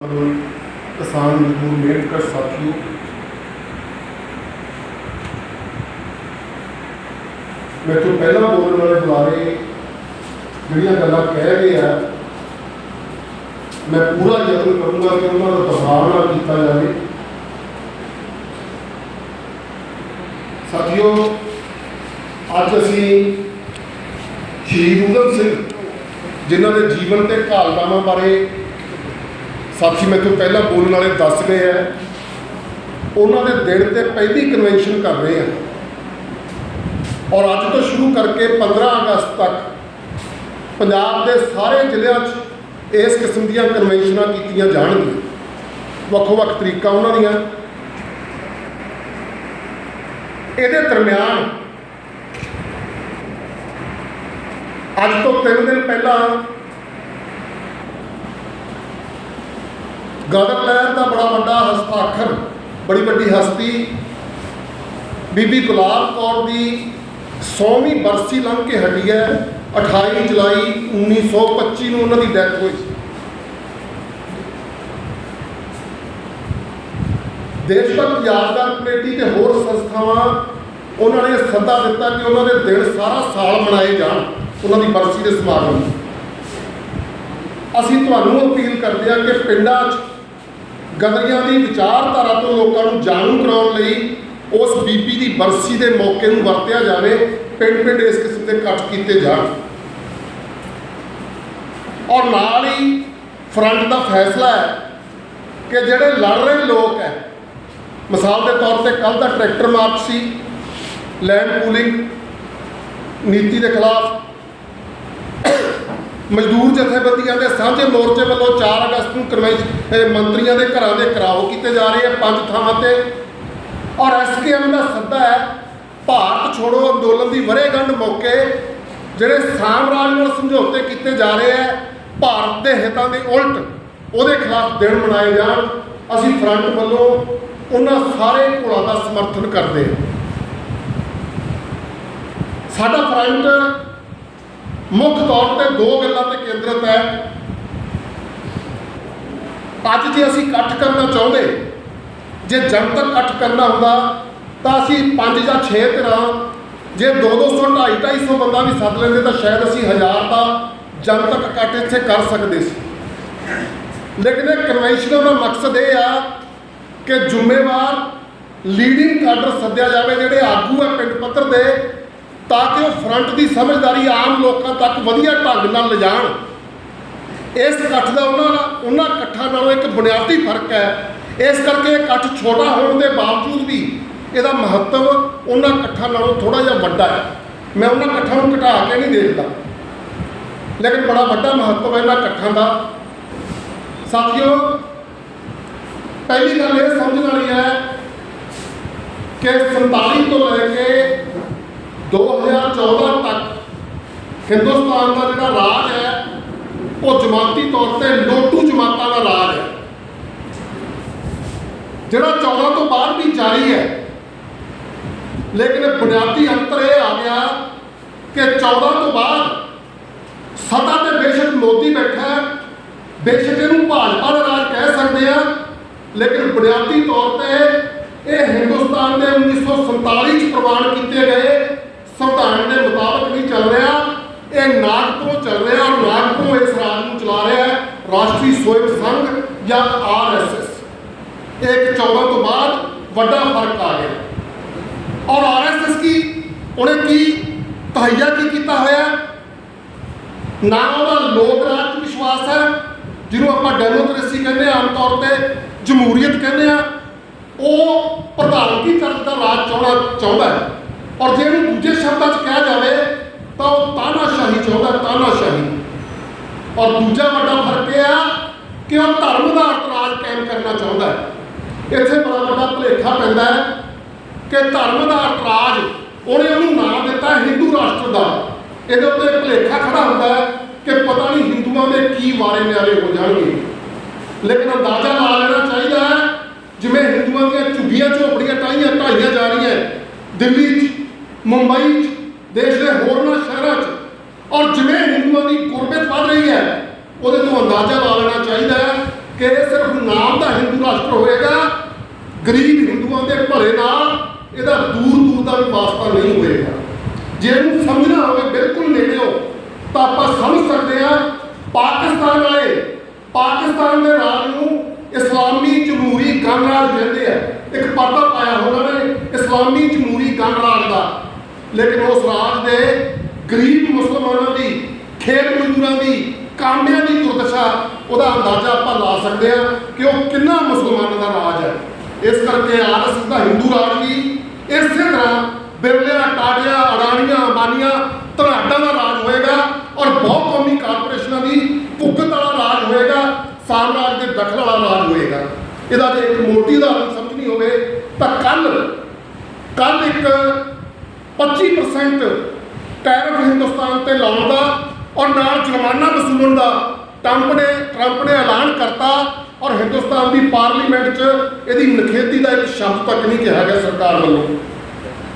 ਕਿਸਾਨ ਮਜ਼ਦੂਰ ਮਿਹਨਤਕਸ਼ ਸਾਥੀਓ। ਮੈਂ ਤੋਂ ਪਹਿਲਾਂ ਬੋਲਣ ਵਾਲੇ ਬੁਲਾਰੇ ਜਿਹੜੀਆਂ ਗੱਲਾਂ ਕਹਿ ਰਹੇ ਆ, ਮੈਂ ਪੂਰਾ ਯਤਨ ਕਰੂੰਗਾ ਕਿ ਉਹਨਾਂ ਦਾ ਦਬਾਅ ਨਾ ਕੀਤਾ ਜਾਵੇ। ਸਾਥੀਓ, ਅੱਜ ਅਸੀਂ ਸ਼ਹੀਦ ਊਧਮ ਸਿੰਘ, ਜਿਨ੍ਹਾਂ ਦੇ ਜੀਵਨ ਤੇ ਕਾਲਨਾਮਾ ਬਾਰੇ ਸਾਥੀ ਮੇਰੇ ਤੋਂ ਪਹਿਲਾਂ ਬੋਲਣ ਵਾਲੇ ਦੱਸ ਗਏ ਆ। ਉਹਨਾਂ ਦੇ ਦਿਨ ਤੇ ਪਹਿਲੀ ਕਨਵੈਨਸ਼ਨ ਕਰ ਰਹੇ ਆ। ਔਰ ਅੱਜ ਤੋਂ ਸ਼ੁਰੂ ਕਰਕੇ 15 ਅਗਸਤ ਤੱਕ ਪੰਜਾਬ ਦੇ ਸਾਰੇ ਜ਼ਿਲ੍ਹਿਆਂ 'ਚ ਇਸ ਕਿਸਮ ਦੀਆਂ ਕਨਵੈਨਸ਼ਨਾਂ ਕੀਤੀਆਂ ਜਾਣਗੀਆਂ। ਵੱਖੋ ਵੱਖ ਤਰੀਕਾ ਉਹਨਾਂ ਦੀਆਂ। ਇਹਦੇ ਦਰਮਿਆਨ ਅੱਜ ਤੋਂ 3 ਦਿਨ ਪਹਿਲਾਂ ਗਦਰ ਲਹਿਰ ਦਾ ਬੜਾ ਵੱਡਾ ਹਸਤਾਖਰ, ਬੜੀ ਵੱਡੀ ਹਸਤੀ। ਬੀਬੀ ਗੁਲਾਬ ਕੌਰ ਦੀ 100ਵੀਂ ਬਰਸੀ ਲੰਘ ਕੇ ਹਟੀ ਹੈ 28 ਜੁਲਾਈ 1925 ਨੂੰ ਉਹਨਾਂ ਦੀ ਡੈਥ ਹੋਈ। ਸੀ ਦੇਸ਼ ਭਗਤ ਯਾਦਗਾਰ ਕਮੇਟੀ ਤੇ ਹੋਰ ਸੰਸਥਾਵਾਂ ਉਹਨਾਂ ਨੇ ਸੱਦਾ ਦਿੱਤਾ ਕਿ ਉਹਨਾਂ ਦੇ ਦਿਨ ਸਾਰਾ ਸਾਲ ਮਨਾਏ ਜਾਣ ਉਹਨਾਂ ਦੀ ਬਰਸੀ ਦੇ ਸਮਾਗਮ ਅਸੀਂ ਤੁਹਾਨੂੰ ਅਪੀਲ ਕਰਦੇ ਹਾਂ ਕਿ ਪਿੰਡਾਂ 'ਚ ਗਦਰੀਆਂ ਦੀ ਵਿਚਾਰਧਾਰਾ ਤੋਂ ਲੋਕਾਂ ਨੂੰ ਜਾਣੂ ਕਰਾਉਣ ਲਈ ਉਸ ਬੀਬੀ ਦੀ ਬਰਸੀ ਦੇ ਮੌਕੇ ਨੂੰ ਵਰਤਿਆ ਜਾਵੇ, ਪਿੰਡ ਪਿੰਡ ਇਸ ਕਿਸਮ ਦੇ ਇਕੱਠ ਕੀਤੇ ਜਾਣ। ਔਰ ਨਾਲ ਹੀ ਫਰੰਟ ਦਾ ਫੈਸਲਾ ਹੈ ਕਿ ਜਿਹੜੇ ਲੜ ਰਹੇ ਲੋਕ ਹੈ, ਮਿਸਾਲ ਦੇ ਤੌਰ ਤੇ ਕੱਲ ਦਾ ਟਰੈਕਟਰ ਮਾਰਚ ਸੀ, ਲੈਂਡ ਪੂਲਿੰਗ ਨੀਤੀ ਦੇ ਖਿਲਾਫ ਮਜ਼ਦੂਰ ਜਥੇਬੰਦੀਆਂ ਦੇ ਸਾਂਝੇ ਮੋਰਚੇ ਵੱਲੋਂ 4 ਅਗਸਤ ਨੂੰ ਕਨਵੈਨਸ਼ਨ ਮੰਤਰੀਆਂ ਦੇ ਘਰਾਂ ਦੇ ਘਰਾਓ ਕੀਤੇ ਜਾ ਰਹੇ ਆ ਪੰਜ ਥਾਵਾਂ ਤੇ। ਔਰ ਐਸਕੇਐਮ ਦਾ ਸੱਦਾ ਹੈ, ਭਾਰਤ ਛੋੜੋ ਅੰਦੋਲਨ ਦੀ ਵਰੇਗੰਢ ਮੌਕੇ ਜਿਹੜੇ ਸਾਮਰਾਜ ਨਾਲ ਸਮਝੌਤੇ ਕੀਤੇ ਜਾ ਰਹੇ ਆ, ਭਾਰਤ ਦੇ ਹਿੱਤਾਂ ਦੇ ਉਲਟ ਉਹਦੇ ਖਿਲਾਫ ਦਿਨ ਮਨਾਏ ਜਾਣ। ਅਸੀਂ ਫਰੰਟ ਵੱਲੋਂ ਉਹਨਾਂ ਸਾਰੇ ਘੋਲਾਂ ਦਾ ਸਮਰਥਨ ਕਰਦੇ ਹਾਂ। ਸਾਡਾ ਫਰੰਟ ਮੁੱਖ ਤੌਰ ਤੇ ਦੋ ਗੱਲਾਂ ਤੇ ਕੇਂਦਰਿਤ ਹੈ। ਅੱਜ ਜੇ ਅਸੀਂ ਇਕੱਠ ਕਰਨਾ ਚਾਹੁੰਦੇ, ਜੇ ਜਨਤਕ ਇਕੱਠ ਕਰਨਾ ਹੁੰਦਾ, ਤਾਂ ਅਸੀਂ ਪੰਜ ਜਾਂ 6 ਧਿਰਾਂ, ਜੇ 2-200 250 ਬੰਦਾ ਵੀ ਸੱਦ ਲੈਂਦੇ, ਤਾਂ ਸ਼ਾਇਦ ਅਸੀਂ ਹਜ਼ਾਰ ਦਾ ਜਨਤਕ ਇਕੱਠ ਇੱਥੇ ਕਰ ਸਕਦੇ ਸੀ। ਲੇਕਿਨ ਇਹ ਕਨਵੈਨਸ਼ਨ ਦਾ ਮਕਸਦ ਇਹ ਆ ਕਿ ਜ਼ਿੰਮੇਵਾਰ ਲੀਡਿੰਗ ਕਾਡਰ ਸੱਦਿਆ ਜਾਵੇ, ਜਿਹੜੇ ਆਗੂ ਹੈ ਪਿੰਡ ਪੱਧਰ ਦੇ ਤਾਂ ਕਿ ਉਹ ਫਰੰਟ ਦੀ ਸਮਝਦਾਰੀ ਆਮ ਲੋਕਾਂ ਤੱਕ ਵਧੀਆ ਢੰਗ ਨਾਲ ਲਿਜਾਣ। ਇਸ ਇਕੱਠ ਦਾ ਉਹਨਾਂ ਨਾਲ ਉਹਨਾਂ ਇਕੱਠਾਂ ਨਾਲੋਂ ਇੱਕ ਬੁਨਿਆਦੀ ਫ਼ਰਕ ਹੈ। ਇਸ ਕਰਕੇ ਇਹ ਇਕੱਠ ਛੋਟਾ ਹੋਣ ਦੇ ਬਾਵਜੂਦ ਵੀ ਇਹਦਾ ਮਹੱਤਵ ਉਹਨਾਂ ਇਕੱਠਾਂ ਨਾਲੋਂ ਥੋੜਾ ਜਿਹਾ ਵੱਡਾ ਹੈ। ਮੈਂ ਉਹਨਾਂ ਇਕੱਠਾਂ ਨੂੰ ਘਟਾ ਕੇ ਨਹੀਂ ਦੇਖਦਾ। ਲੇਕਿਨ ਬੜਾ ਵੱਡਾ ਮਹੱਤਵ ਹੈ ਇਹਨਾਂ ਇਕੱਠਾਂ ਦਾ। ਸਾਥੀਓ, ਪਹਿਲੀ ਗੱਲ ਇਹ ਸਮਝਣ ਵਾਲੀ ਹੈ ਕਿ 47 ਤੋਂ ਲੈ ਕੇ 2014 ਤੱਕ ਹਿੰਦੁਸਤਾਨ ਦਾ ਜਿਹੜਾ ਰਾਜ ਹੈ, ਉਹ ਜਮਾਤੀ ਤੌਰ ਤੇ ਲੋਟੂ ਜਮਾਤਾਂ ਦਾ ਰਾਜ ਹੈ। ਜਿਹੜਾ 14 ਤੋਂ ਬਾਅਦ ਵੀ ਜਾਰੀ ਹੈ, ਲੇਕਿਨ ਬੁਨਿਆਦੀ ਅੰਤਰ ਇਹ ਆ ਗਿਆ ਕਿ 14 ਤੋਂ ਬਾਅਦ ਸੱਤਾ ਤੇ ਬੇਸ਼ੱਕ ਮੋਦੀ ਬੈਠਾ ਹੈ, ਬੇਸ਼ੱਕ ਇਹਨੂੰ ਭਾਜਪਾ ਦਾ ਰਾਜ ਕਹਿ ਸਕਦੇ ਆ ਲੇਕਿਨ ਬੁਨਿਆਦੀ ਤੌਰ ਤੇ ਇਹ ਹਿੰਦੁਸਤਾਨ ਦੇ 1947 ਚ ਪ੍ਰਵਾਨ ਕੀਤੇ ਗਏ ਸੰਵਿਧਾਨ ਦੇ ਮੁਤਾਬਕ ਨਹੀਂ ਚੱਲ ਰਿਹਾ। ਇਹ ਨਾਗਪੁਰੋਂ ਚੱਲ ਰਿਹਾ ਔਰ ਨਾਗਪੁਰੋਂ ਇਸ ਰਾਜ ਨੂੰ ਚਲਾ ਰਿਹਾ ਹੈ, ਰਾਸ਼ਟਰੀ ਸਵੈਮ ਸੰਘ ਜਾਂ ਆਰਐਸਐਸ। ਇੱਕ 14 ਤੋਂ ਬਾਅਦ ਵੱਡਾ ਫ਼ਰਕ ਆ ਗਿਆ। ਔਰ ਆਰਐਸਐਸ ਕੀ? ਉਹਨੇ ਕੀ ਤਹਈਆ ਕੀ ਕੀਤਾ ਹੋਇਆ? ਨਾ ਉਹਦਾ ਲੋਕ ਰਾਜ ਵਿਸ਼ਵਾਸ ਹੈ, ਜਿਹਨੂੰ ਆਪਾਂ ਡੈਮੋਕ੍ਰੇਸੀ ਕਹਿੰਦੇ ਆ ਆਮ ਤੌਰ ਤੇ ਜਮਹੂਰੀਅਤ ਕਹਿੰਦੇ ਆ ਉਹ ਪ੍ਰਧਾਨਗੀ ਤਰਕ ਦਾ ਰਾਜ ਚਾਹਣਾ ਚਾਹੁੰਦਾ ਹੈ। ਔਰ ਜੇ ਇਹਨੂੰ ਦੂਜੇ ਸ਼ਬਦਾਂ 'ਚ ਕਿਹਾ ਜਾਵੇ, ਤਾਂ ਉਹ ਤਾਨਾਸ਼ਾਹੀ ਚਾਹੁੰਦਾ, ਤਾਨਾਸ਼ਾਹੀ। ਔਰ ਦੂਜਾ ਵੱਡਾ ਫ਼ਰਕ ਇਹ ਆ ਕਿ ਉਹ ਧਰਮ ਦਾ ਰਾਜ ਕਾਇਮ ਕਰਨਾ ਚਾਹੁੰਦਾ ਹੈ। ਇੱਥੇ ਬੜਾ ਵੱਡਾ ਭੁਲੇਖਾ ਪੈਂਦਾ ਹੈ ਕਿ ਧਰਮ ਦਾ ਰਾਜ ਉਹਨੇ ਉਹਨੂੰ ਨਾਮ ਦਿੱਤਾ ਹਿੰਦੂ ਰਾਸ਼ਟਰ ਦਾ। ਇਹਦੇ ਉੱਤੇ ਭੁਲੇਖਾ ਖੜਾ ਹੁੰਦਾ ਹੈ ਕਿ ਪਤਾ ਨਹੀਂ ਹਿੰਦੂਆਂ ਦੇ ਕੀ ਵਾਰੇ ਨਿਆਰੇ ਹੋ ਜਾਣਗੇ। ਲੇਕਿਨ ਅੰਦਾਜ਼ਾ ਲਾ ਲੈਣਾ ਚਾਹੀਦਾ ਹੈ, ਜਿਵੇਂ ਹਿੰਦੂਆਂ ਦੀਆਂ ਝੁੱਗੀਆਂ ਝੋਪੜੀਆਂ ਟਾਈਆਂ ਢਾਈਆਂ ਜਾ ਰਹੀਆਂ, ਦਿੱਲੀ 'ਚ ਮੁੰਬਈ 'ਚ ਦੇਸ਼ ਦੇ ਹੋਰਨਾਂ ਸ਼ਹਿਰਾਂ 'ਚ। ਔਰ ਜਿਵੇਂ ਹਿੰਦੂਆਂ ਦੀ ਗੁਰਬਤ ਵੱਧ ਰਹੀ ਹੈ, ਉਹਦੇ ਤੋਂ ਅੰਦਾਜ਼ਾ ਲਾ ਲੈਣਾ ਚਾਹੀਦਾ ਹੈ ਕਿ ਇਹ ਸਿਰਫ ਨਾਮ ਦਾ ਹਿੰਦੂ ਰਾਸ਼ਟਰ ਹੋਏਗਾ। ਗਰੀਬ ਹਿੰਦੂਆਂ ਦੇ ਭਲੇ ਨਾਲ ਇਹਦਾ ਦੂਰ ਦੂਰ ਦਾ ਵੀ ਵਾਸਤਾ ਨਹੀਂ ਹੋਏਗਾ। ਜੇ ਇਹਨੂੰ ਸਮਝਣਾ ਹੋਵੇ ਬਿਲਕੁਲ ਨੇੜਿਓ, ਤਾਂ ਆਪਾਂ ਸਮਝ ਸਕਦੇ ਹਾਂ ਪਾਕਿਸਤਾਨ ਵਾਲੇ, ਪਾਕਿਸਤਾਨ ਦੇ ਰਾਜ ਨੂੰ ਇਸਲਾਮੀ ਜਮਹੂਰੀ ਗਣਰਾਜ ਕਹਿੰਦੇ ਆ। ਇੱਕ ਪਰਦਾ ਪਾਇਆ ਉਹਨਾਂ ਨੇ, ਇਸਲਾਮੀ ਜਮਹੂਰੀ ਗਣਰਾਜ ਦਾ। ਲੇਕਿਨ ਉਸ ਰਾਜ ਦੇ ਗਰੀਬ ਮੁਸਲਮਾਨਾਂ ਦੀ ਖੇਤ ਮਜ਼ਦੂਰਾਂ ਦੀ, ਕਾਮਿਆਂ ਦੀ ਦੁਰਦਸ਼ਾ, ਉਹਦਾ ਅੰਦਾਜ਼ਾ ਆਪਾਂ ਲਾ ਸਕਦੇ ਹਾਂ ਕਿ ਉਹ ਕਿੰਨਾ ਮੁਸਲਮਾਨਾਂ ਦਾ ਰਾਜ ਹੈ। ਇਸ ਕਰਕੇ ਆਰਐਸਐਸ ਦਾ ਹਿੰਦੂ ਰਾਜ ਵੀ ਇਸੇ ਤਰ੍ਹਾਂ ਬਿਰਲਿਆ, ਟਾਟਿਆਂ, ਅਡਾਣੀਆਂ, ਅੰਬਾਨੀਆਂ ਧਨਾਡਾ ਦਾ ਰਾਜ ਹੋਏਗਾ ਔਰ ਬਹੁਤ ਕੌਮੀ ਕਾਰਪੋਰੇਸ਼ਨਾਂ ਦੀ ਭੁਗਤ ਵਾਲਾ ਰਾਜ ਹੋਏਗਾ ਸਾਮਰਾਜ ਦੇ ਦਖਲ ਵਾਲਾ ਰਾਜ ਹੋਏਗਾ। ਇਹਦਾ ਜੇ ਇੱਕ ਮੋਟੀ ਉਦਾਹਰਨ ਸਮਝਣੀ ਹੋਵੇ ਤਾਂ ਕੱਲ ਕੱਲ ਇੱਕ 25% ਟੈਰਿਫ ਹਿੰਦੁਸਤਾਨ ਤੇ ਲਾਉਣ ਦਾ ਔਰ ਨਾਲ ਜੁਰਮਾਨਾ ਵਸੂਲਣ ਦਾ ਟਰੰਪ ਨੇ ਟਰੰਪ ਨੇ ਐਲਾਨ ਕਰਤਾ ਔਰ ਹਿੰਦੁਸਤਾਨ ਦੀ ਪਾਰਲੀਮੈਂਟ 'ਚ ਇਹਦੀ ਨਖੇਦੀ ਦਾ ਇੱਕ ਸ਼ਬਦ ਤੱਕ ਨਹੀਂ ਕਿਹਾ ਗਿਆ ਸਰਕਾਰ ਵੱਲੋਂ।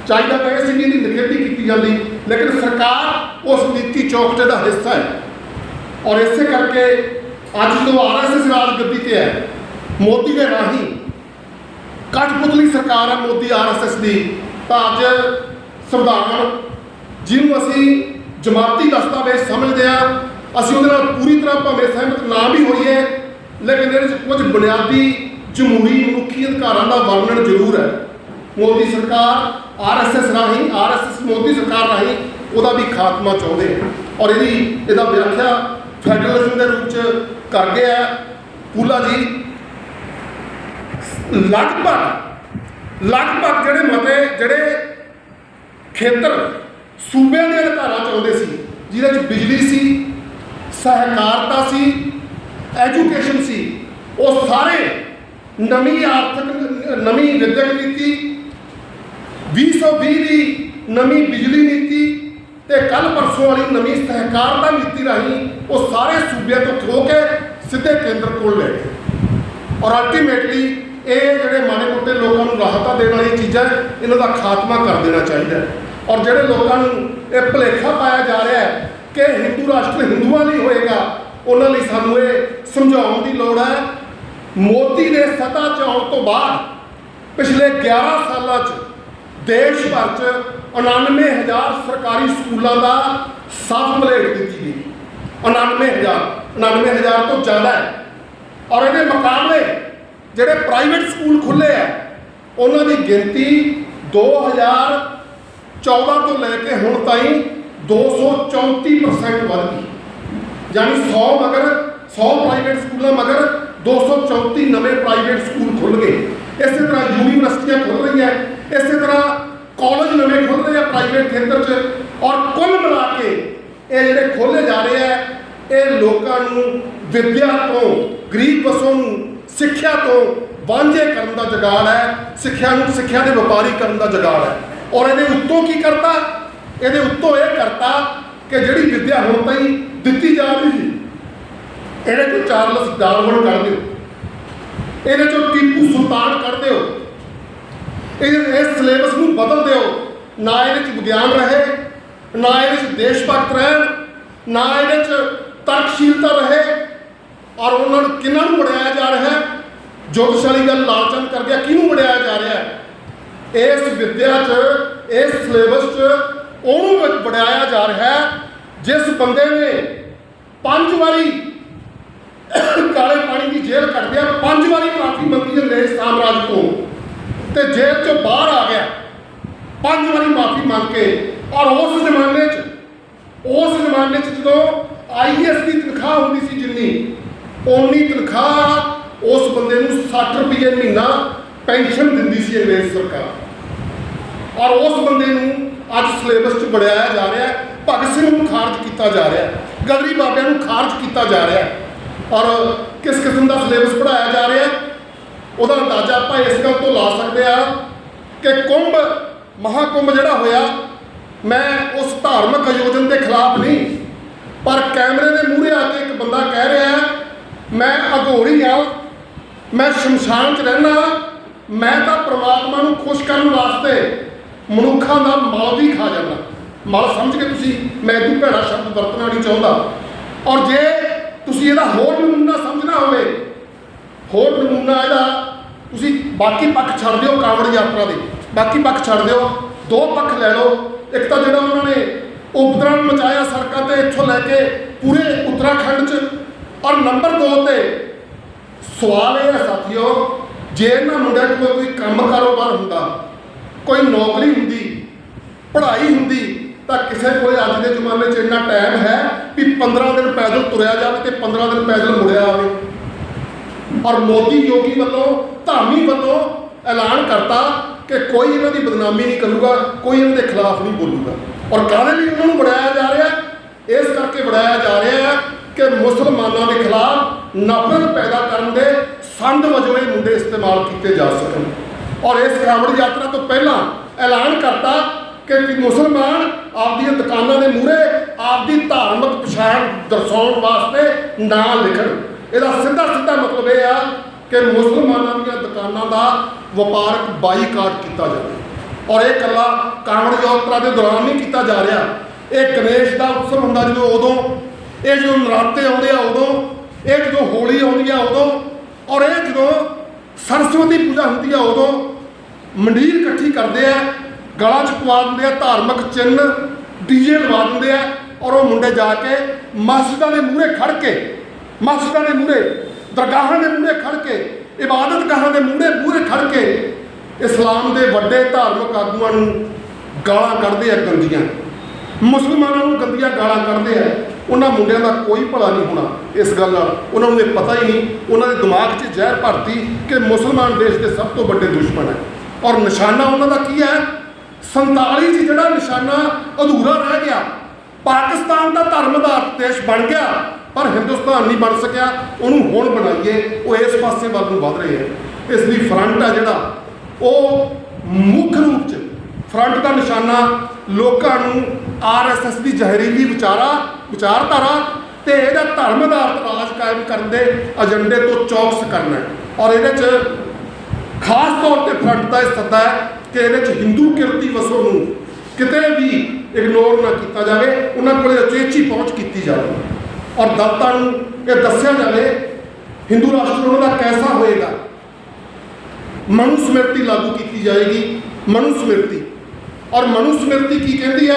ਚਾਹੀਦਾ ਤਾਂ ਇਹ ਸੀ ਵੀ ਇਹਦੀ ਨਖੇਦੀ ਕੀਤੀ ਜਾਂਦੀ, ਲੇਕਿਨ ਸਰਕਾਰ ਉਸ ਨੀਤੀ ਚੌਕਟੇ ਦਾ ਹਿੱਸਾ ਹੈ। ਔਰ ਇਸੇ ਕਰਕੇ ਅੱਜ ਜਦੋਂ ਆਰਐਸਐਸ ਰਾਜ ਗੱਦੀ ਤੇ ਹੈ, ਮੋਦੀ ਦੇ ਰਾਹੀਂ ਕਠਪੁਤਲੀ ਸਰਕਾਰ ਹੈ ਮੋਦੀ ਆਰਐਸਐਸ ਦੀ, ਤਾਂ ਅੱਜ ਸੰਵਿਧਾਨ। ਜਿਹਨੂੰ ਅਸੀਂ ਜਮਾਤੀ ਦਸਤਾਵੇਜ਼ ਸਮਝਦੇ ਆ ਅਸੀਂ ਉਹਦੇ ਨਾਲ ਪੂਰੀ ਤਰ੍ਹਾਂ ਭਾਵੇਂ ਸਹਿਮਤ ਨਾ ਵੀ ਹੋਈਏ, ਲੇਕਿਨ ਇਹਦੇ ਵਿੱਚ ਕੁਝ ਬੁਨਿਆਦੀ ਜਮਹੂਰੀ ਮਨੁੱਖੀ ਅਧਿਕਾਰਾਂ ਦਾ ਵਰਣਨ ਜ਼ਰੂਰ ਹੈ। ਮੋਦੀ ਸਰਕਾਰ ਆਰਐਸਐਸ ਰਾਹੀਂ ਆਰਐਸਐਸ ਮੋਦੀ ਸਰਕਾਰ ਰਾਹੀਂ ਉਹਦਾ ਵੀ ਖਾਤਮਾ ਚਾਹੁੰਦੇ ਆ। ਔਰ ਇਹਦੀ ਇਹਦਾ ਵਿਆਖਿਆ ਫੈਡਰਲਿਜ਼ਮ ਦੇ ਰੂਪ ਚ ਕਰ ਗਿਆ ਪੂਲਾ ਜੀ, ਲਗਭਗ ਲਗਭਗ ਜਿਹੜੇ ਮਤੇ, ਜਿਹੜੇ ਖੇਤਰ ਸੂਬਿਆਂ ਦੇ ਅਧਿਕਾਰਾਂ ਚਾਹੁੰਦੇ ਸੀ, ਜਿਹਦੇ ਵਿੱਚ ਬਿਜਲੀ ਸੀ, ਸਹਿਕਾਰਤਾ ਸੀ, ਐਜੂਕੇਸ਼ਨ ਸੀ, ਉਹ ਸਾਰੇ ਨਵੀਂ ਆਰਥਿਕ ਨਵੀਂ ਵਿਦਿਅਕ ਨੀਤੀ 2020 ਦੀ ਨਵੀਂ ਬਿਜਲੀ ਨੀਤੀ ਤੇ ਕੱਲ ਪਰਸੋਂ ਵਾਲੀ ਨਵੀਂ ਸਹਿਕਾਰਤਾ ਨੀਤੀ ਰਾਹੀਂ ਉਹ ਸਾਰੇ ਸੂਬਿਆਂ ਤੋਂ ਖੋ ਕੇ ਸਿੱਧੇ ਕੇਂਦਰ ਕੋਲ ਲੈ ਗਏ ਔਰ ਅਲਟੀਮੇਟਲੀ ਇਹ ਜਿਹੜੇ ਮਾੜੇ ਮੋਟੇ ਲੋਕਾਂ ਨੂੰ ਰਾਹਤਾਂ ਦੇਣ ਵਾਲੀਆਂ ਚੀਜ਼ਾਂ, ਇਹਨਾਂ ਦਾ ਖਾਤਮਾ ਕਰ ਦੇਣਾ ਚਾਹੀਦਾ ਹੈ। ਔਰ ਜਿਹੜੇ ਲੋਕਾਂ ਨੂੰ ਇਹ ਭੁਲੇਖਾ ਪਾਇਆ ਜਾ ਰਿਹਾ ਹੈ ਕਿ ਹਿੰਦੂ ਰਾਸ਼ਟਰ ਹਿੰਦੂਆਂ ਲਈ ਹੋਏਗਾ, ਉਹਨਾਂ ਲਈ ਸਾਨੂੰ ਇਹ ਸਮਝਾਉਣ ਦੀ ਲੋੜ ਹੈ। ਮੋਦੀ ਦੇ ਸੱਤਾ 'ਚ ਆਉਣ ਤੋਂ ਬਾਅਦ ਪਿਛਲੇ 11 ਸਾਲਾਂ 'ਚ ਦੇਸ਼ ਭਰ 'ਚ 99000 ਸਰਕਾਰੀ ਸਕੂਲਾਂ ਦਾ ਸਾਫ਼ ਪਲੇਟ ਦਿੱਤੀ ਗਈ। 99000 99000 ਤੋਂ ਜ਼ਿਆਦਾ ਹੈ। ਔਰ ਇਹਦੇ ਮੁਕਾਬਲੇ ਜਿਹੜੇ ਪ੍ਰਾਈਵੇਟ ਸਕੂਲ ਖੁੱਲੇ ਆ ਉਹਨਾਂ ਦੀ ਗਿਣਤੀ 2014 ਤੋਂ ਲੈ ਕੇ ਹੁਣ ਤਾਈਂ 234% ਵੱਧ ਗਈ। ਯਾਨੀ 100 ਮਗਰ 100 ਪ੍ਰਾਈਵੇਟ ਸਕੂਲਾਂ ਮਗਰ 234 ਨਵੇਂ ਪ੍ਰਾਈਵੇਟ ਸਕੂਲ ਖੁੱਲ ਗਏ। ਇਸੇ ਤਰ੍ਹਾਂ ਯੂਨੀਵਰਸਿਟੀਆਂ ਖੁੱਲ ਰਹੀਆਂ, ਇਸੇ ਤਰ੍ਹਾਂ ਕਾਲਜ ਨਵੇਂ ਖੁੱਲ ਰਹੇ ਆ ਪ੍ਰਾਈਵੇਟ ਖੇਤਰ 'ਚ। ਔਰ ਕੁੱਲ ਮਿਲਾ ਕੇ ਇਹ ਜਿਹੜੇ ਖੋਲੇ ਜਾ ਰਹੇ ਆ, ਇਹ ਲੋਕਾਂ ਨੂੰ, ਵਿਦਿਆ ਤੋਂ, ਗਰੀਬ ਵਸੋਂ ਨੂੰ, ਸਿੱਖਿਆ ਤੋਂ ਵਾਂਝੇ ਕਰਨ ਦਾ ਜਗਾੜ ਹੈ, ਸਿੱਖਿਆ ਨੂੰ ਸਿੱਖਿਆ ਦੇ ਵਪਾਰੀ ਕਰਨ ਦਾ ਜਗਾੜ ਹੈ। ਔਰ ਇਹਦੇ ਉੱਤੋਂ ਕੀ ਕਰਤਾ? ਇਹਦੇ ਉੱਤੋਂ ਇਹ ਕਰਤਾ ਕਿ ਜਿਹੜੀ ਵਿਦਿਆ ਹੁਣ ਤਾਈ ਦਿੱਤੀ ਜਾ ਰਹੀ ਸੀ, ਇਹਦੇ ਤੋਂ ਚਾਰਲਸ ਡਾਰਵਨ ਕਰ ਦਿਓ। ਇਹਦੇ ਚੋਂ ਟੀਪੂ ਸੁਲਤਾਨ ਕਰ ਦਿਓ। ਇਹ ਇਸ ਸਿਲੇਬਸ ਨੂੰ ਬਦਲ ਦਿਓ। ਨਾ ਇਹਦੇ ਚ ਵਿਗਿਆਨ ਰਹੇ, ਨਾ ਇਹਦੇ ਚ ਦੇਸ਼ ਭਗਤ ਰਹਿਣ, ਨਾ ਇਹਦੇ ਚ ਤਰਕਸ਼ੀਲਤਾ ਰਹੇ। ਔਰ ਉਹਨਾਂ ਨੂੰ ਕਿਹਨਾਂ ਨੂੰ ਵੜਾਇਆ ਜਾ ਰਿਹਾ? ਹੈ ਜੋਤਿਸ਼ਾਲੀ ਗੱਲ ਲਾਲਚਨ ਕਰ ਗਿਆ। ਕਿਹਨੂੰ ਵੜਾਇਆ ਜਾ ਰਿਹਾ? ਹੈ ਇਸ ਵਿਦਿਆ 'ਚ, ਇਸ ਸਿਲੇਬਸ 'ਚ ਉਹਨੂੰ ਵਿੱਚ ਵੜਾਇਆ ਜਾ ਰਿਹਾ ਹੈ, ਜਿਸ ਬੰਦੇ ਨੇ ਪੰਜ ਵਾਰੀ ਕਾਲੇ ਪਾਣੀ ਦੀ ਜੇਲ੍ਹ ਕੱਟਦਿਆ ਪੰਜ ਵਾਰੀ ਮਾਫੀ ਮੰਗੀ ਅੰਗਰੇਜ਼ ਸਾਮਰਾਜ ਤੋਂ। ਤੇ ਜੇਲ੍ਹ 'ਚੋਂ ਬਾਹਰ ਆ ਗਿਆ। ਪੰਜ ਵਾਰੀ ਮਾਫੀ ਮੰਗ ਕੇ, ਔਰ ਉਸ ਜ਼ਮਾਨੇ 'ਚ, ਉਸ ਜ਼ਮਾਨੇ 'ਚ ਜਦੋਂ ਆਈਐਸ ਦੀ ਤਨਖਾਹ ਹੁੰਦੀ ਸੀ ਜਿੰਨੀ, ਓਨੀ ਤਨਖਾਹ ਉਸ ਬੰਦੇ ਨੂੰ 60 ਰੁਪਏ ਮਹੀਨਾ ਪੈਨਸ਼ਨ ਦਿੰਦੀ ਸੀ ਅੰਗਰੇਜ਼ ਸਰਕਾਰ। ਔਰ ਉਸ ਬੰਦੇ ਨੂੰ ਅੱਜ ਸਿਲੇਬਸ 'ਚ ਬੜਾਇਆ ਜਾ ਰਿਹਾ ਹੈ, ਭਗਤ ਸਿੰਘ ਨੂੰ ਖਾਰਜ ਕੀਤਾ ਜਾ ਰਿਹਾ ਹੈ, ਗਦਰੀ ਬਾਬਿਆਂ ਨੂੰ ਖਾਰਜ ਕੀਤਾ ਜਾ ਰਿਹਾ ਹੈ। ਔਰ ਕਿਸ ਕਿਸਮ ਦਾ ਸਿਲੇਬਸ ਪੜਾਇਆ ਜਾ ਰਿਹਾ ਹੈ, ਉਹਦਾ ਅੰਦਾਜ਼ਾ ਆਪਾਂ ਇਸ ਗੱਲ ਤੋਂ ਲਾ ਸਕਦੇ ਆ ਕਿ ਕੁੰਭ, ਮਹਾਕੁੰਭ ਜਿਹੜਾ ਹੋਇਆ, ਮੈਂ ਉਸ ਧਾਰਮਿਕ ਆਯੋਜਨ ਦੇ ਖਿਲਾਫ ਨਹੀਂ, ਪਰ ਕੈਮਰੇ ਦੇ ਮੂਹਰੇ ਆ ਕੇ ਇੱਕ ਬੰਦਾ ਕਹਿ ਰਿਹਾ ਮੈਂ ਅਘੋਰੀ ਆ ਮੈਂ ਸ਼ਮਸ਼ਾਨ 'ਚ ਰਹਿਣਾ ਮੈਂ ਤਾਂ ਪ੍ਰਮਾਤਮਾ ਨੂੰ ਖੁਸ਼ ਕਰਨ ਵਾਸਤੇ ਮਨੁੱਖਾਂ ਦਾ ਮਾਲ ਵੀ ਖਾ ਜਾਂਦਾ। ਮਾਲ ਸਮਝ ਕੇ ਤੁਸੀਂ ਮੈਂ ਇਹਦੂ ਭੈੜਾ ਸ਼ਬਦ ਵਰਤਣਾ ਨਹੀਂ ਚਾਹੁੰਦਾ। ਔਰ ਜੇ ਤੁਸੀਂ ਇਹਦਾ ਹੋਰ ਨਮੂਨਾ ਸਮਝਣਾ ਹੋਵੇ, ਹੋਰ ਨਮੂਨਾ ਇਹਦਾ ਤੁਸੀਂ ਬਾਕੀ ਪੱਖ ਛੱਡ ਦਿਓ ਕਾਵੜ ਯਾਤਰਾ ਦੇ। ਬਾਕੀ ਪੱਖ ਛੱਡ ਦਿਓ, ਦੋ ਪੱਖ ਲੈ ਲਓ। ਇੱਕ ਤਾਂ ਜਿਹੜਾ ਉਹਨਾਂ ਨੇ ਉਪਦਰਵ ਮਚਾਇਆ ਸੜਕਾਂ ਤੇ ਇੱਥੋਂ ਲੈ ਕੇ ਪੂਰੇ ਉੱਤਰਾਖੰਡ 'ਚ। ਔਰ ਨੰਬਰ 2 ਤੇ ਸਵਾਲ ਇਹ ਹੈ ਸਾਥੀਓ, ਜੇ ਇਹਨਾਂ ਮੁੰਡਿਆਂ ਕੋਲ ਕੋਈ ਕੰਮ ਕਾਰੋਬਾਰ ਹੁੰਦਾ ਕੋਈ ਨੌਕਰੀ ਹੁੰਦੀ, ਪੜ੍ਹਾਈ ਹੁੰਦੀ, ਤਾਂ ਕਿਸੇ ਕੋਲ ਅੱਜ ਦੇ ਜ਼ਮਾਨੇ 'ਚ ਇੰਨਾ ਟਾਈਮ ਹੈ ਵੀ 15 ਦਿਨ ਪੈਦਲ ਤੁਰਿਆ ਜਾਵੇ ਤੇ 15 ਦਿਨ ਪੈਦਲ ਮੁੜਿਆ ਆਵੇ। ਔਰ ਮੋਦੀ ਯੋਗੀ ਵੱਲੋਂ, ਧਾਮੀ ਵੱਲੋਂ ਐਲਾਨ ਕਰਤਾ ਕਿ ਕੋਈ ਇਹਨਾਂ ਦੀ ਬਦਨਾਮੀ ਨਹੀਂ ਕਰੂਗਾ, ਕੋਈ ਇਹਨਾਂ ਦੇ ਖਿਲਾਫ ਨਹੀਂ ਬੋਲੂਗਾ। ਔਰ ਕਾਹਦੇ ਲਈ ਉਹਨਾਂ ਨੂੰ ਬਣਾਇਆ ਜਾ ਰਿਹਾ? ਇਸ ਕਰਕੇ ਬਣਾਇਆ ਜਾ ਰਿਹਾ ਹੈ ਕਿ ਮੁਸਲਮਾਨਾਂ ਦੇ ਖਿਲਾਫ ਨਫ਼ਰਤ ਪੈਦਾ ਕਰਨ ਦੇ ਸੰਦ ਵਜੋਂ ਇਹ ਮੁੰਡੇ ਇਸਤੇਮਾਲ ਕੀਤੇ ਜਾ ਸਕਣ। ਔਰ ਇਸ ਕਾਵੜ ਯਾਤਰਾ ਤੋਂ ਪਹਿਲਾਂ ਐਲਾਨ ਕਰਤਾ ਕਿ ਮੁਸਲਮਾਨ ਆਪਦੀਆਂ ਦੁਕਾਨਾਂ ਦੇ ਮੂਹਰੇ ਆਪਦੀ ਧਾਰਮਿਕ ਪਛਾਣ ਦਰਸਾਉਣ ਵਾਸਤੇ ਨਾ ਲਿਖਣ। ਇਹਦਾ ਸਿੱਧਾ ਸਿੱਧਾ ਮਤਲਬ ਇਹ ਆ ਕਿ ਮੁਸਲਮਾਨਾਂ ਦੀਆਂ ਦੁਕਾਨਾਂ ਦਾ ਵਪਾਰਕ ਬਾਈਕਾਟ ਕੀਤਾ ਜਾਵੇ। ਔਰ ਇਹ ਕੱਲਾ ਕਾਵੜ ਯਾਤਰਾ ਦੇ ਦੌਰਾਨ ਨਹੀਂ ਕੀਤਾ ਜਾ ਰਿਹਾ। ਇਹ ਗਣੇਸ਼ ਦਾ ਉਤਸਵ ਹੁੰਦਾ ਜਦੋਂ ਉਦੋਂ, ਇਹ ਜਦੋਂ ਨਰਾਤੇ ਆਉਂਦੇ ਆ ਉਦੋਂ, ਇਹ ਜਦੋਂ ਹੋਲੀ ਆਉਂਦੀ ਆ ਉਦੋਂ, ਔਰ ਇਹ ਜਦੋਂ ਸਰਸਵਤੀ ਪੂਜਾ ਹੁੰਦੀ ਆ, ਉਦੋਂ ਮੰਡੀਰ ਇਕੱਠੀ ਕਰਦੇ ਆ, ਗਲਾਂ 'ਚ ਪਵਾ ਦਿੰਦੇ ਆ, ਧਾਰਮਿਕ ਚਿੰਨ੍ਹ, ਡੀਜੇ ਲਵਾ ਦਿੰਦੇ ਆ, ਔਰ ਉਹ ਮੁੰਡੇ ਜਾ ਕੇ ਮਸਜਿਦਾਂ ਦੇ ਮੂਹਰੇ ਖੜ ਕੇ, ਮਸਜਿਦਾਂ ਦੇ ਮੂਹਰੇ, ਦਰਗਾਹਾਂ ਦੇ ਮੂਹਰੇ ਖੜ ਕੇ ਇਬਾਦਤਗਾਹਾਂ ਦੇ ਮੂਹਰੇ ਮੂਹਰੇ ਖੜ ਕੇ ਇਸਲਾਮ ਦੇ ਵੱਡੇ ਧਾਰਮਿਕ ਆਗੂਆਂ ਨੂੰ ਗਾਲਾਂ ਕੱਢਦੇ ਆ ਗੰਦੀਆਂ। ਮੁਸਲਮਾਨਾਂ ਨੂੰ ਗੰਦੀਆਂ ਗਾਲਾਂ ਕੱਢਦੇ ਆ। ਉਹਨਾਂ ਮੁੰਡਿਆਂ ਦਾ ਕੋਈ ਭਲਾ ਨਹੀਂ ਹੋਣਾ ਇਸ ਗੱਲ ਨਾਲ। ਉਹਨਾਂ ਨੂੰ ਇਹ ਪਤਾ ਹੀ ਨਹੀਂ। ਉਹਨਾਂ ਦੇ ਦਿਮਾਗ 'ਚ ਜ਼ਹਿਰ ਭਰਤੀ ਕਿ ਮੁਸਲਮਾਨ ਦੇਸ਼ ਦੇ ਸਭ ਤੋਂ ਵੱਡੇ ਦੁਸ਼ਮਣ ਹੈ। ਔਰ ਨਿਸ਼ਾਨਾ ਉਹਨਾਂ ਦਾ ਕੀ ਹੈ? 47 'ਚ ਜਿਹੜਾ ਨਿਸ਼ਾਨਾ ਅਧੂਰਾ ਰਹਿ ਗਿਆ। ਪਾਕਿਸਤਾਨ ਦਾ ਧਰਮ ਦਾ ਦੇਸ਼ ਬਣ ਗਿਆ, ਪਰ ਹਿੰਦੁਸਤਾਨ ਨਹੀਂ ਬਣ ਸਕਿਆ। ਉਹਨੂੰ ਹੁਣ ਬਣਾਈਏ। ਉਹ ਇਸ ਪਾਸੇ ਵੱਲ ਨੂੰ ਵਧ ਰਹੇ ਹੈ। ਇਸ ਲਈ ਫਰੰਟ ਆ ਜਿਹੜਾ, ਉਹ ਮੁੱਖ ਰੂਪ 'ਚ ਫਰੰਟ ਦਾ ਨਿਸ਼ਾਨਾ ਲੋਕਾਂ ਨੂੰ ਆਰਐਸਐਸ ਦੀ ਜ਼ਹਿਰੀਲੀ ਵਿਚਾਰਾ, ਵਿਚਾਰਧਾਰਾ ਤੇ ਇਹਦਾ ਧਰਮ ਆਧਾਰਿਤ ਰਾਜ ਕਾਇਮ ਕਰਨ ਦੇ ਏਜੰਡੇ ਤੋਂ ਚੌਕਸ ਕਰਨਾ ਔਰ ਇਹਦੇ 'ਚ ਖਾਸ ਤੌਰ ਤੇ ਫਰੰਟ ਦਾ ਇਹ ਸੱਦਾ ਹੈ ਕਿ ਇਹਦੇ 'ਚ ਹਿੰਦੂ ਕਿਰਤੀ ਵਸੋਂ ਨੂੰ ਕਿਤੇ ਵੀ ਇਗਨੋਰ ਨਾ ਕੀਤਾ ਜਾਵੇ, ਉਹਨਾਂ ਕੋਲੇ ਉਚੇਚੀ ਪਹੁੰਚ ਕੀਤੀ ਜਾਵੇ। ਔਰ ਦਲਤਾਂ ਨੂੰ ਇਹ ਦੱਸਿਆ ਜਾਵੇ ਹਿੰਦੂ ਰਾਸ਼ਟਰ ਉਹਨਾਂ ਦਾ ਕੈਸਾ ਹੋਏਗਾ? ਮਨੂ ਸਮਿਰਤੀ ਲਾਗੂ ਕੀਤੀ ਜਾਏਗੀ। ਮਨੂ ਸਮਿਰਤੀ ਔਰ ਮਨੂ ਸਮਿਰਤੀ ਕੀ ਕਹਿੰਦੀ ਹੈ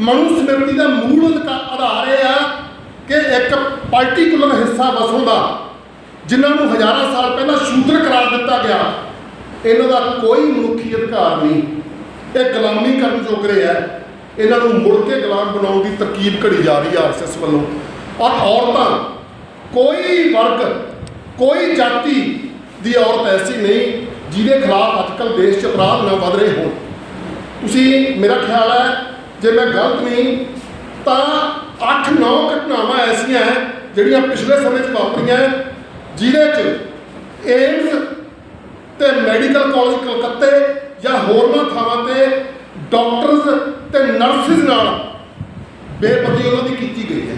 ਮਨੂ ਸਮਿਰਤੀ ਦਾ ਮੂਲ ਅਧਿਕਾ- ਆਧਾਰ ਇਹ ਆ ਕਿ ਇੱਕ ਪਾਰਟਿਕੂਲਰ ਹਿੱਸਾ ਵਸੋਂ ਦਾ, ਜਿਨ੍ਹਾਂ ਨੂੰ ਹਜ਼ਾਰਾਂ ਸਾਲ ਪਹਿਲਾਂ ਸ਼ੂਦਰ ਕਰਾਰ ਦਿੱਤਾ ਗਿਆ, ਇਹਨਾਂ ਦਾ ਕੋਈ ਮਨੁੱਖੀ ਅਧਿਕਾਰ ਨਹੀਂ। ਇਹ ਗੁਲਾਮੀ ਕਰਨ ਜੋਗਰੇ ਹੈ ਇਹਨਾਂ ਨੂੰ ਮੁੜ ਕੇ ਗੁਲਾਮ ਬਣਾਉਣ ਦੀ ਤਰਕੀਬ ਘੜੀ ਜਾ ਰਹੀ ਹੈ ਆਰਐਸਐਸ ਵੱਲੋਂ। ਔਰ ਔਰਤਾਂ, ਕੋਈ ਵਰਗ, ਕੋਈ ਜਾਤੀ ਦੀ ਔਰਤ ਐਸੀ ਨਹੀਂ, ਜਿਹਦੇ ਖਿਲਾਫ ਅੱਜਕੱਲ ਦੇਸ਼ 'ਚ ਅਪਰਾਧ ਨਾ ਵਧ ਰਹੇ ਹੋਣ। ਤੁਸੀਂ ਮੇਰਾ ਖਿਆਲ ਹੈ ਜੇ ਮੈਂ ਗਲਤ ਨਹੀਂ ਤਾਂ 8-9 ਘਟਨਾਵਾਂ ਐਸੀਆਂ ਹੈ ਜਿਹੜੀਆਂ ਪਿਛਲੇ ਸਮੇਂ 'ਚ ਵਾਪਰੀਆਂ ਹੈ, ਜਿਹਦੇ 'ਚ ਏਮਸ ਤੇ ਮੈਡੀਕਲ ਕਾਲਜ ਕਲਕੱਤੇ ਜਾਂ ਹੋਰਨਾਂ ਥਾਵਾਂ ਤੇ ਡਾਕਟਰਸ ਤੇ ਨਰਸਿਸ ਨਾਲ ਬੇਪਤੀ ਉਹਨਾਂ ਦੀ ਕੀਤੀ ਗਈ ਹੈ।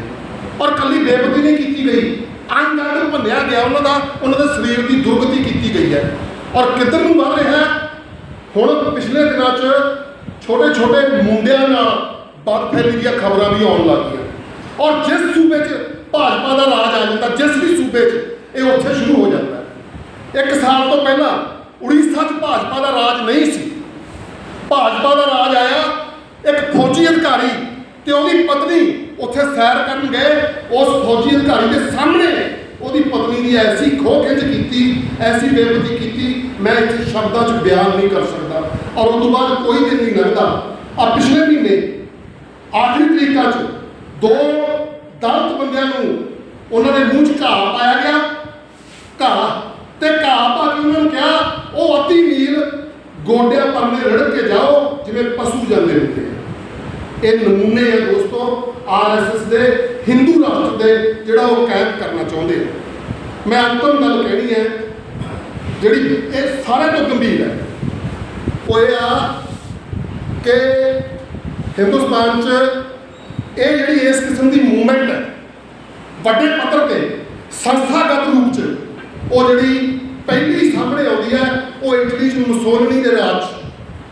ਔਰ ਕੱਲੀ ਬੇਪਤੀ ਨਹੀਂ ਕੀਤੀ ਗਈ ਅੰਗ ਅੰਗ ਭੰਨਿਆ ਗਿਆ ਉਹਨਾਂ ਦਾ ਉਹਨਾਂ ਦੇ ਸਰੀਰ ਦੀ ਦੁਰਗਤੀ ਕੀਤੀ ਗਈ ਹੈ। ਔਰ ਕਿੱਧਰ ਨੂੰ ਵੱਧ ਰਿਹਾ ਹੁਣ ਪਿਛਲੇ ਦਿਨਾਂ 'ਚ ਛੋਟੇ ਛੋਟੇ ਮੁੰਡਿਆਂ ਨਾਲ ਬਦਫੈਲੀ ਦੀਆਂ ਖਬਰਾਂ ਵੀ ਆਉਣ ਲੱਗ ਗਈਆਂ। ਔਰ ਜਿਸ ਸੂਬੇ 'ਚ ਭਾਜਪਾ ਦਾ ਰਾਜ ਆ ਜਾਂਦਾ, ਜਿਸ ਵੀ ਸੂਬੇ 'ਚ, ਇਹ ਉੱਥੇ ਸ਼ੁਰੂ ਹੋ ਜਾਂਦਾ। ਇੱਕ ਸਾਲ ਤੋਂ ਪਹਿਲਾਂ ਉੜੀਸਾ 'ਚ ਭਾਜਪਾ ਦਾ ਰਾਜ ਨਹੀਂ ਸੀ। ਭਾਜਪਾ ਦਾ ਰਾਜ ਆਇਆ, ਇੱਕ ਫੌਜੀ ਅਧਿਕਾਰੀ ਤੇ ਉਹਦੀ ਪਤਨੀ ਉੱਥੇ ਸੈਰ ਕਰਨ ਗਏ। ਉਸ ਫੌਜੀ ਅਧਿਕਾਰੀ ਦੇ ਸਾਹਮਣੇ ਉਹਦੀ ਪਤਨੀ ਦੀ ਐਸੀ ਖੋਹ ਖਿੱਚ ਕੀਤੀ, ਐਸੀ ਬੇਇੱਜ਼ਤੀ ਕੀਤੀ, ਮੈਂ ਇੱਥੇ ਸ਼ਬਦਾਂ 'ਚ ਬਿਆਨ ਨਹੀਂ ਕਰ ਸਕਦਾ। ਔਰ ਉਸ ਤੋਂ ਬਾਅਦ ਕੋਈ ਦਿਨ ਨਹੀਂ ਲੰਘਦਾ। ਆ ਪਿਛਲੇ ਮਹੀਨੇ, ਆਖਰੀ ਤਰੀਕਾ 'ਚ ਦੋ ਦਲਤ ਬੰਦਿਆਂ ਨੂੰ ਉਹਨਾਂ ਦੇ ਮੂੰਹ 'ਚ ਘਾਹ ਪਾਇਆ ਗਿਆ। ਘਾਹ ਤੇ ਘਾਹ ਪਾ ਕੇ ਉਹਨਾਂ ਨੂੰ ਕਿਹਾ, ਉਹ ਅਤੀ ਮੀਲ ਗੋਡਿਆਂ ਪਰਨੇ ਰੜ ਕੇ ਜਾਓ, ਜਿਵੇਂ ਪਸ਼ੂ ਜਾਂਦੇ ਹੁੰਦੇ ਆ। ਇਹ ਨਮੂਨੇ ਆ ਦੋਸਤੋ ਆਰਐਸਐਸ ਦੇ, ਹਿੰਦੂ ਰਾਸ਼ਟਰ ਦੇ, ਜਿਹੜਾ ਉਹ ਕਾਇਮ ਕਰਨਾ ਚਾਹੁੰਦੇ ਮੈਂ ਅੰਤਮ ਗੱਲ ਕਹਿਣੀ ਹੈ, ਜਿਹੜੀ ਇਹ ਸਾਰੇ ਤੋਂ ਗੰਭੀਰ ਹੈ। ਉਹ ਆ ਕਿ ਹਿੰਦੁਸਤਾਨ 'ਚ ਇਹ ਜਿਹੜੀ ਇਸ ਕਿਸਮ ਦੀ ਮੂਵਮੈਂਟ ਹੈ, ਵੱਡੇ ਪੱਧਰ ਤੇ, ਸੰਸਥਾਗਤ ਰੂਪ 'ਚ, ਉਹ ਜਿਹੜੀ ਪਹਿਲੀ ਸਾਹਮਣੇ ਆਉਂਦੀ ਹੈ, ਉਹ ਇਟਲੀ 'ਚ ਮੁਸੋਲਿਨੀ ਦੇ ਰਾਜ 'ਚ।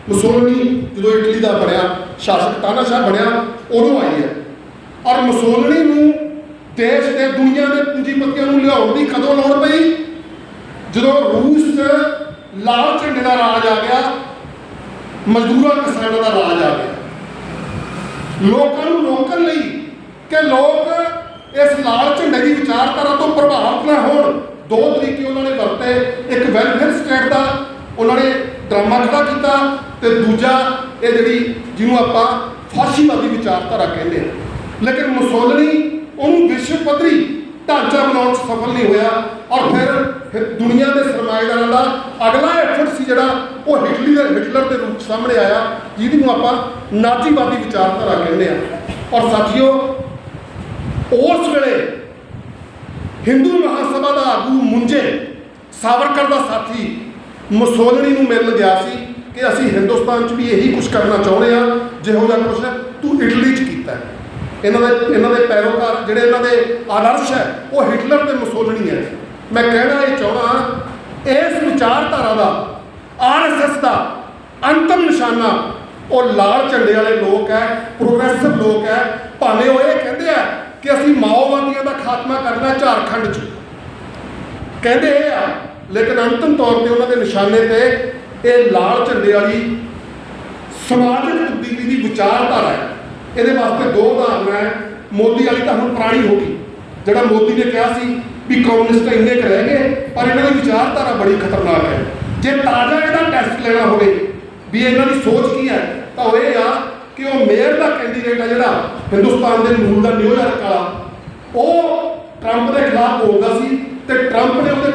ਮੁਸੋਲਿਨੀ ਜਦੋਂ ਇਟਲੀ ਦਾ ਬਣਿਆ, ਸ਼ਾਸਕ ਤਾਨਾਸ਼ਾਹ ਬਣਿਆ, ਉਦੋਂ ਆਈ ਹੈ ਔਰ ਮੁਸੋਲਿਨੀ ਨੂੰ ਦੇਸ਼ ਦੇ ਦੁਨੀਆ ਦੇ ਪੂੰਜੀਪਤੀਆਂ ਨੂੰ ਲਿਆਉਣ ਦੀ ਕਦੋਂ ਲੋੜ ਪਈ ਜਦੋਂ ਰੂਸ 'ਚ ਲਾਲ ਝੰਡੇ ਦਾ ਰਾਜ ਆ ਗਿਆ ਮਜ਼ਦੂਰਾਂ ਕਿਸਾਨਾਂ ਦਾ ਰਾਜ ਆ ਗਿਆ। ਲੋਕਾਂ ਨੂੰ ਰੋਕਣ ਲਈ ਕਿ ਲੋਕ ਇਸ ਲਾਲ ਝੰਡੇ ਦੀ ਵਿਚਾਰਧਾਰਾ ਤੋਂ ਪ੍ਰਭਾਵਿਤ ਨਾ ਹੋਣ। ਦੋ ਤਰੀਕੇ ਉਹਨਾਂ ਨੇ ਵਰਤੇ। ਇੱਕ ਵੈਲਫੇਅਰ ਸਟੇਟ ਦਾ ਉਹਨਾਂ ਨੇ ਡਰਾਮਾ ਖੜਾ ਕੀਤਾ ਤੇ ਦੂਜਾ ਇਹ ਜਿਹੜੀ ਜਿਹਨੂੰ ਆਪਾਂ ਫਾਸ਼ੀਵਾਦੀ ਵਿਚਾਰਧਾਰਾ ਕਹਿੰਦੇ ਆ। ਲੇਕਿਨ ਮੁਸੋਲਨੀ ਉਹਨੂੰ ਵਿਸ਼ਵ ਪੱਧਰੀ ਢਾਂਚਾ ਬਣਾਉਣ 'ਚ ਸਫਲ ਨਹੀਂ ਹੋਇਆ ਔਰ ਫਿਰ ਫਿਰ ਦੁਨੀਆ ਦੇ ਸਰਮਾਏਦਾਰਾਂ ਦਾ ਅਗਲਾ ਐਫਰਟ ਸੀ ਜਿਹੜਾ ਉਹ ਹਿਟਲਰ ਹਿਟਲਰ ਦੇ ਰੂਪ 'ਚ ਸਾਹਮਣੇ ਆਇਆ ਜਿਹਦੀ ਨੂੰ ਆਪਾਂ ਨਾਜ਼ੀਵਾਦੀ ਵਿਚਾਰਧਾਰਾ ਕਹਿੰਦੇ ਆ ਔਰ ਸਾਥੀਓ, ਉਸ ਵੇਲੇ ਹਿੰਦੂ ਮਹਾਸਭਾ ਦਾ ਆਗੂ ਮੁੰਜੇ ਸਾਵਰਕਰ ਦਾ ਸਾਥੀ ਮਸੋਲਣੀ ਨੂੰ ਮਿਲਣ ਗਿਆ ਸੀ ਕਿ ਅਸੀਂ ਹਿੰਦੁਸਤਾਨ 'ਚ ਵੀ ਇਹੀ ਕੁਝ ਕਰਨਾ ਚਾਹੁੰਦੇ ਆ ਜਿਹੋ ਜਿਹਾ ਕੁਝ ਤੂੰ ਇਟਲੀ 'ਚ ਕੀਤਾ ਇਹਨਾਂ ਦੇ ਇਹਨਾਂ ਦੇ ਪੈਰੋਕਾਰ ਜਿਹੜੇ ਇਹਨਾਂ ਦੇ ਆਦਰਸ਼ ਹੈ, ਉਹ ਹਿਟਲਰ ਤੇ ਮੁਸੋਲਨੀ ਹੈ। ਮੈਂ ਕਹਿਣਾ ਇਹ ਚਾਹਣਾ ਇਸ ਵਿਚਾਰਧਾਰਾ ਦਾ ਆਰਐਸਐਸ ਦਾ ਅੰਤਮ ਨਿਸ਼ਾਨਾ, ਉਹ ਲਾਲ ਝੰਡੇ ਵਾਲੇ ਲੋਕ ਹੈ, ਪ੍ਰੋਗਰੈਸਿਵ ਲੋਕ ਹੈ, ਭਾਵੇਂ ਉਹ ਇਹ ਕਹਿੰਦੇ ਆ ਕਿ ਅਸੀਂ ਮਾਓਵਾਦੀਆਂ ਦਾ ਖਾਤਮਾ ਕਰਨਾ ਝਾਰਖੰਡ 'ਚ। ਕਹਿੰਦੇ ਇਹ ਆ, ਲੇਕਿਨ ਅੰਤਮ ਤੌਰ ਤੇ ਉਹਨਾਂ ਦੇ ਨਿਸ਼ਾਨੇ ਤੇ ਇਹ ਲਾਲ ਝੰਡੇ ਵਾਲੀ ਸਮਾਜਿਕ ਤਬਦੀਲੀ ਦੀ ਵਿਚਾਰਧਾਰਾ ਹੈ। ਇਹਦੇ ਵਾਸਤੇ ਦੋ ਉਦਾਹਰਨਾਂ ਹੈ। ਮੋਦੀ ਵਾਲੀ ਤਾਂ ਹੁਣ ਪੁਰਾਣੀ ਹੋ ਗਈ। ਜਿਹੜਾ ਮੋਦੀ ਨੇ ਕਿਹਾ ਸੀ ਵੀ ਕਮਿਊਨਿਸਟ ਇੰਨੇ ਕੁ ਰਹਿ ਗਏ, ਪਰ ਇਹਨਾਂ ਦੀ ਵਿਚਾਰਧਾਰਾ ਬੜੀ ਖਤਰਨਾਕ ਹੈ। ਜੇ ਤਾਜ਼ਾ ਇਹਦਾ ਟੈਸਟ ਲੈਣਾ ਹੋਵੇ, ਵੀ ਇਹਨਾਂ ਦੀ ਸੋਚ ਕੀ ਹੈ, ਤਾਂ ਉਹ ਇਹ ਆ ਕਿ ਉਹ ਮੇਅਰ ਦਾ ਕੈਂਡੀਡੇਟ ਆ ਜਿਹੜਾ ਹਿੰਦੁਸਤਾਨ ਦੇ ਮੂਲ ਦਾ ਨਿਊਯਾਰਕ ਵਾਲਾ। ਉਹ ਟਰੰਪ ਦੇ ਖਿਲਾਫ ਬੋਲਦਾ ਸੀ ਤੇ ਟਰੰਪ ਨੇ ਉਹਦੇ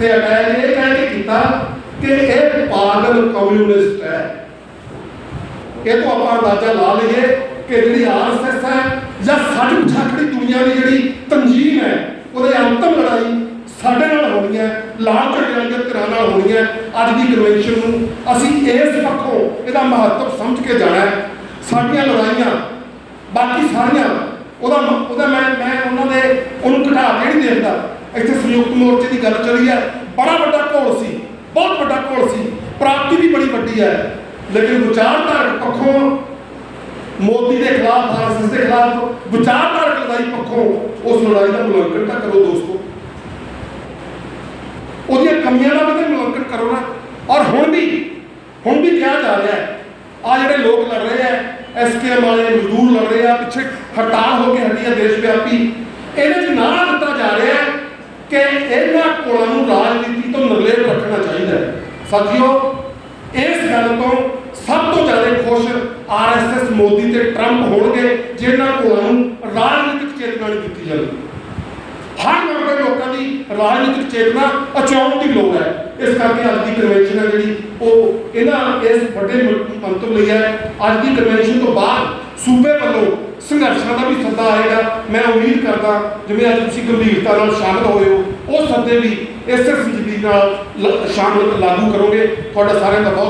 ਤੇ ਅਟੈਕ ਇਹ ਕਹਿ ਕੇ ਕੀਤਾ ਕਿ ਇਹ ਪਾਗਲ ਕਮਿਊਨਿਸਟ ਹੈ। ਇਹ ਤੋਂ ਆਪਾਂ ਅੰਦਾਜ਼ਾ ਲਾ ਲਈਏ ਕਿ ਜਿਹੜੀ ਆਰਐਸਐਸ ਹੈ ਜਾਂ ਸਾਡੀ ਪਛਾਖੜੀ ਦੁਨੀਆ ਦੀ ਜਿਹੜੀ ਤੰਜੀਮ ਹੈ ਉਹਦੇ ਅੰਤਮ ਲੜਾਈ ਸਾਡੇ ਨਾਲ ਹੋਣੀ ਹੈ, ਲਾਲ ਝੰਡੇ ਵਾਲੀਆਂ ਧਿਰਾਂ ਨਾਲ ਹੋਣੀ ਹੈ, ਅੱਜ ਦੀ ਕਨਵੈਨਸ਼ਨ ਨੂੰ। ਅਸੀਂ ਇਸ ਪੱਖੋਂ ਇਹਦਾ ਮਹੱਤਵ ਸਮਝ ਕੇ ਜਾਣਾ ਹੈ। ਸਾਡੀਆਂ ਲੜਾਈਆਂ, ਬਾਕੀ ਸਾਰੀਆਂ, ਉਹਦਾ ਉਹਦਾ ਮੈਂ ਮੈਂ ਉਹਨਾਂ ਦੇ ਉਹਨੂੰ ਘਟਾ ਕੇ ਨਹੀਂ ਦੇਖਦਾ। ਇੱਥੇ ਸੰਯੁਕਤ ਮੋਰਚੇ ਦੀ ਗੱਲ ਚੱਲੀ ਹੈ। ਬੜਾ ਵੱਡਾ ਘੋਲ ਸੀ, ਬਹੁਤ ਵੱਡਾ ਘੋਲ ਸੀ। ਪ੍ਰਾਪਤੀ ਵੀ ਬੜੀ ਵੱਡੀ ਹੈ। ਲੇਕਿਨ ਵਿਚਾਰਧਾਰਕ ਪੱਖੋਂ ਮੋਦੀ ਦੇ ਖਿਲਾਫ ਆਰਐਸਐਸ ਦੇ ਖਿਲਾਫ ਵਿਚਾਰਧਾਰਕ ਲੜਾਈ ਪੱਖੋਂ ਉਸ ਲੜਾਈ ਦਾ ਮੁਲਾਂਕਣ ਤਾਂ ਕਰੋ ਦੋਸਤੋ। ਉਹਦੀਆਂ ਕਮੀਆਂ ਦਾ ਵੀ ਤਾਂ ਮੁਲਾਂਕਣ ਕਰੋ ਨਾ। ਔਰ ਹੁਣ ਵੀ ਹੁਣ ਵੀ ਕਿਹਾ ਜਾ ਰਿਹਾ ਹੈ। ਆ ਜਿਹੜੇ ਲੋਕ ਲੜ ਰਹੇ ਆ ਐਸਕੇਐਮ ਵਾਲੇ, ਮਜ਼ਦੂਰ ਲੜ ਰਹੇ ਆ, ਪਿੱਛੇ ਹੜਤਾਲ ਹੋ ਕੇ ਹਟੀ ਹੈ ਦੇਸ਼ ਵਿਆਪੀ ਇਹਦੇ 'ਚ ਨਾਰਾ ਦਿੱਤਾ ਜਾ ਰਿਹਾ ਹੈ ਕਿ ਇਹਨਾਂ ਕੋਲਾਂ ਨੂੰ ਰਾਜਨੀਤੀ ਤੋਂ ਨਿਰਲੇਪ ਰੱਖਣਾ ਚਾਹੀਦਾ ਹੈ। ਸਾਥੀਓ, ਇਸ ਗੱਲ ਤੋਂ ਸਭ ਤੋਂ ਜ਼ਿਆਦਾ ਖੁਸ਼ ਆਰਐਸਐਸ ਮੋਦੀ ਤੇ ਟਰੰਪ ਹੋਣਗੇ, ਜਿਨ੍ਹਾਂ ਕੋਲਾਂ ਨੂੰ ਰਾਜਨੀਤੀ ਰਾਜਨੀਤਿਕ ਚੇਤਨਾ ਨਹੀਂ ਦਿੱਤੀ ਜਾਂਦੀ। ਹਰ ਵਰਗ ਦੇ ਲੋਕਾਂ ਦੀ ਰਾਜਨੀਤਿਕ ਚੇਤਨਾ ਅਚਾਉਣ ਦੀ ਲੋੜ ਹੈ। ਇਸ ਕਰਕੇ ਅੱਜ ਦੀ ਕਨਵੈਨਸ਼ਨ ਹੈ ਜਿਹੜੀ, ਉਹ ਇਹਨਾਂ ਇਸ ਵੱਡੇ ਮੰਤਵ ਲਈ ਹੈ। ਅੱਜ ਦੀ ਕਨਵੈਨਸ਼ਨ ਤੋਂ ਬਾਅਦ ਸੂਬੇ ਵੱਲੋਂ ਸੰਘਰਸ਼ਾਂ ਦਾ ਵੀ ਸੱਦਾ ਆਏਗਾ। ਮੈਂ ਉਮੀਦ ਕਰਦਾ, ਜਿਵੇਂ ਅੱਜ ਤੁਸੀਂ ਗੰਭੀਰਤਾ ਨਾਲ ਸ਼ਾਮਲ ਹੋਏ ਹੋ, ਉਹ ਸੱਦੇ ਵੀ ਇਸੇ ਸੰਜੀਦਗੀ ਨਾਲ ਲ- ਸ਼ਾਮਲ ਲਾਗੂ ਕਰੋਗੇ। ਤੁਹਾਡਾ ਸਾਰਿਆਂ ਦਾ ਬਹੁਤ